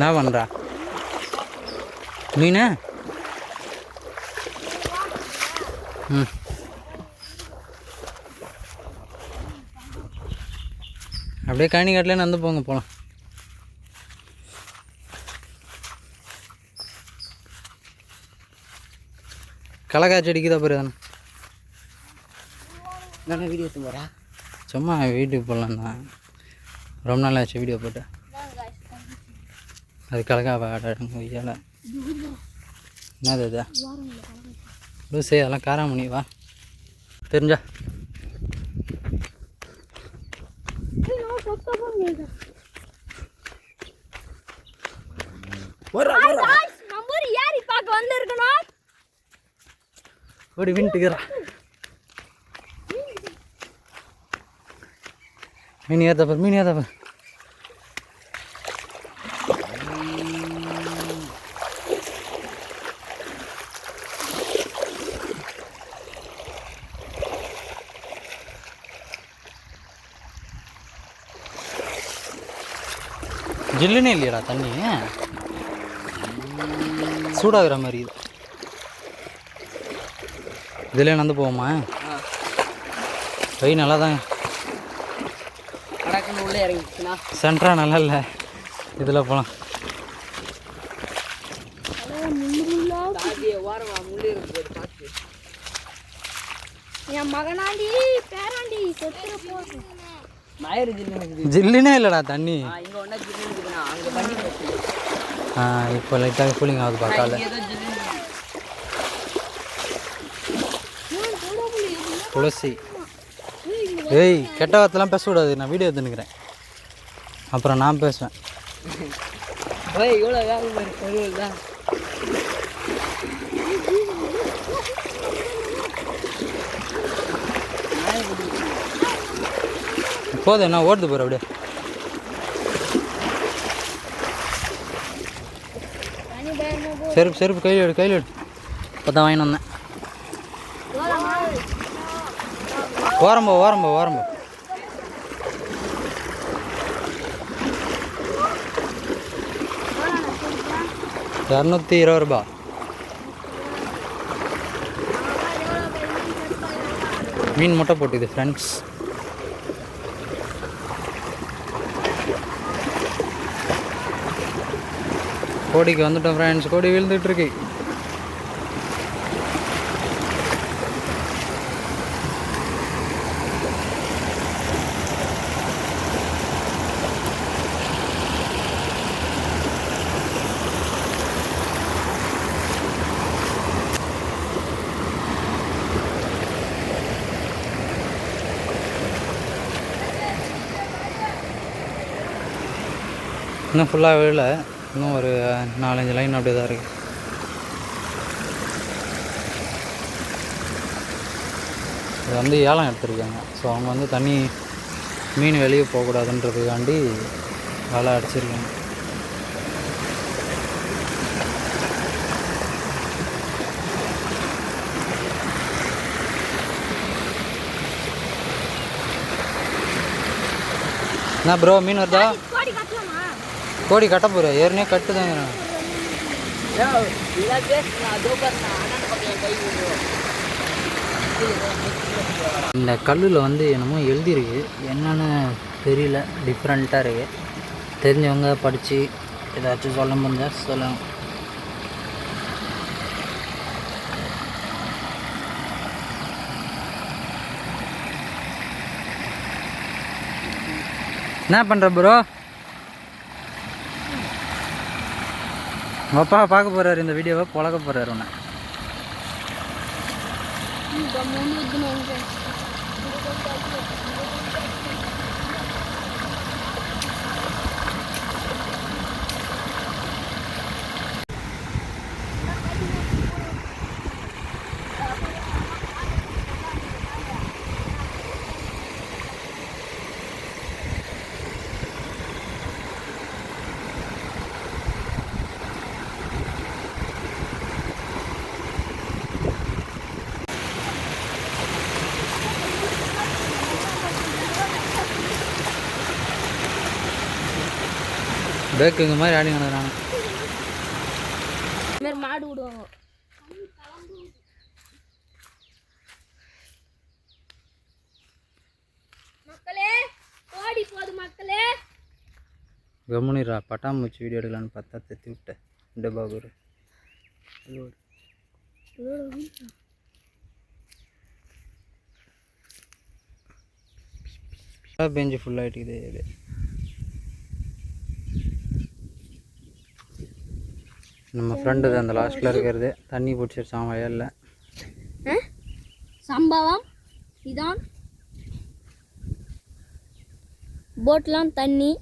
என்ன பண்ணுறா மீன்? ம். அப்படியே கழனி காட்டிலே நடந்து போங்க போகலாம் களைக்காய்ச்சி அடிக்குதா பாரு தானே நான் வீடியோ எடுத்து போகிறா சும்மா வீட்டுக்கு போடலாம் தான் ரொம்ப நாள் ஆச்சு வீடியோ போட்டு. அது கலக்கா பாடுங்க ஐயால என்னது இது? லூசே அதெல்லாம் காராமணி வா. தெரிஞ்சா. நம்ம ஊர் ஏரி பார்க்க வந்திருக்கணும். ஓடி வின்ட்டுக்கிறா மீன் ஏற்ற பாரு மீன் ஏற்ற பாரு ஜில்லுனே இல்லையாடா தண்ணி. சூடாகிற மாதிரி இது. இதிலே நடந்து போவோமா? கை நல்லா தான் கடக்குன்னு உள்ளே இறங்கிச்சுன்னா சென்ட்ரா நல்லா இல்லை. இதில் போகலாம் என் மகனாண்டி பேராண்டி செத்துற இருக்குது ஜில்லுனே இல்லைடா தண்ணி. ஆ இப்போ லைட்டாக கூலிங் ஆகுது இருக்குது துளசி. ஏய் கெட்ட வார்த்தைலாம் பேசக்கூடாது. நான் வீடியோ எடுத்துனுக்கிறேன் அப்புறம் நான் பேசுவேன். ஓய் இவ்வளோ வேகம் பாரு பொருள் தான் போதும் என்ன ஓடுது போகிற அப்படியே. செருப்பு செருப்பு கையில் எடு கையில் எடு. இப்போ தான் வாங்கிட்டு வந்தேன் ஓரம்போ ஓரம்போ ஓரம்போ இரநூத்தி இருபது ரூபா. மீன் முட்டை போட்டுது ஃப்ரெண்ட்ஸ் கோடிக்கு வந்துட்டோம் ஃப்ரெண்ட்ஸ் கோடி விழுந்துட்டுருக்கு இன்னும் ஃபுல்லாக விழலை. இன்னும் ஒரு நாலஞ்சு லைன் அப்படியே தான் இருக்குது இது வந்து ஏலம் எடுத்திருக்காங்க. ஸோ அவங்க வந்து தண்ணி மீன் வெளியே போகக்கூடாதுன்றதுக்காண்டி வலை அடிச்சிருக்காங்க. என்ன ப்ரோ மீன் வருதா? கோடி கட்ட போகிற ஏற்கனவே கட்டுதாங்க தான் இந்த கல்லில் வந்து என்னமோ எழுதியிருக்கு. என்னன்னு தெரியல. டிஃப்ரெண்ட்டாக இருக்கு. தெரிஞ்சவங்க படித்து ஏதாச்சும் சொல்ல முடிஞ்சா சொல்லுங்கள் என்ன பண்ணுற ப்ரோ உங்கள் அப்பா பார்க்க போகிறாரு இந்த வீடியோவை பழக போகிறாரு உன்னை. பேக்குங்க மாதிரி ஆடி மாதிரி மாடு விடுவாங்க. மக்களே ஓடி போகுது மக்களே. கம்முனிரா பட்டாம்பூச்சி வீடியோ எடுக்கலான்னு பார்த்தா தெத்தி விட்டேன். இந்த பாபுரு. பெஞ்சு ஃபுல்லாகிட்டுக்குது இது நம்ம ஃப்ரெண்டு அந்த லாஸ்ட்டில் இருக்கிறது. தண்ணி பிடிச்சிருச்சான் வயலில். சம்பவம்? இதான். போட்லாம் தண்ணி.